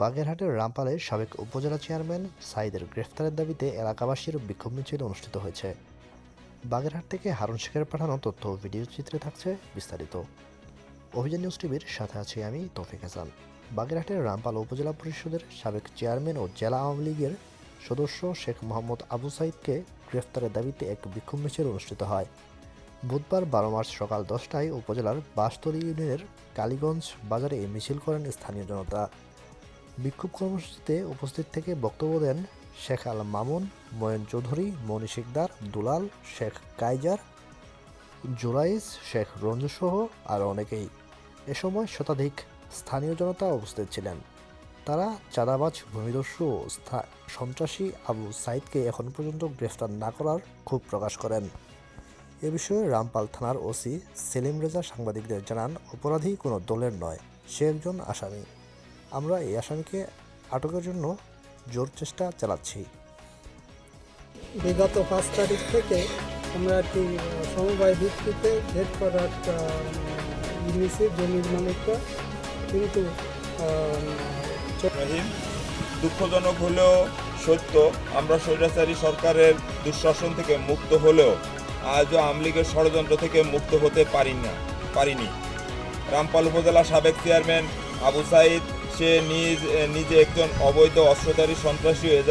বাগেরহাটের রামপালে সাবেক উপজেলা চেয়ারম্যান সাইদের গ্রেফতারের দাবিতে এলাকাবাসীর বিক্ষোভ মিছিল অনুষ্ঠিত হয়েছে। বাগেরহাট থেকে হারুন শেখের পাঠানো তথ্য ও ভিডিও চিত্রে থাকছে বিস্তারিত। অভিযান নিউজ টিভির সাথে আছি আমি তৌফিক হাসান। বাগেরহাটের রামপাল উপজেলা পরিষদের সাবেক চেয়ারম্যান ও জেলা আওয়ামী লীগের সদস্য শেখ মোহাম্মদ আবু সাইদকে গ্রেফতারের দাবিতে এক বিক্ষোভ মিছিল অনুষ্ঠিত হয়। বুধবার বারো মার্চ সকাল দশটায় উপজেলার বাসতলী ইউনিয়নের কালীগঞ্জ বাজারে এই মিছিল করেন স্থানীয় জনতা। বিক্ষোভ কর্মসূচিতে উপস্থিত থেকে বক্তব্য দেন শেখ আল মামুন, ময়ন চৌধুরী, মনি শিকদার, দুলাল, শেখ কাইজার জুরাইজ শেখ রঞ্জু সহ আর অনেকেই। এ সময় শতাধিক স্থানীয় জনতা উপস্থিত ছিলেন। তারা চাঁদাবাজ, ভূমিদস্যু সন্ত্রাসী আবু সাইদকে এখন পর্যন্ত গ্রেফতার না করার ক্ষোভ প্রকাশ করেন। এ বিষয়ে রামপাল থানার ওসি সেলিম রেজা সাংবাদিকদের জানান, অপরাধী কোনো দলের নয়, সে একজন আসামি। আমরা এই আসামিকে আটকের জন্য জোর চেষ্টা চালাচ্ছি। বিগত পাঁচ তারিখ থেকে আমরা একটি সমবায় ভিত্তিতে ভেট করার নিয়েছি জমির মালিকরা কিন্তু দুঃখজনক হলেও সত্য আমরা স্বৈরাচারী সরকারের দুঃশাসন থেকে মুক্ত হলেও আজও আওয়ামী লীগের ষড়যন্ত্র থেকে মুক্ত হতে পারি না পারিনি। রামপাল উপজেলা সাবেক চেয়ারম্যান আবু সাইদ সে নিজ নিজে একজন অবৈধ অস্ত্রধারী সন্ত্রাসী হয়ে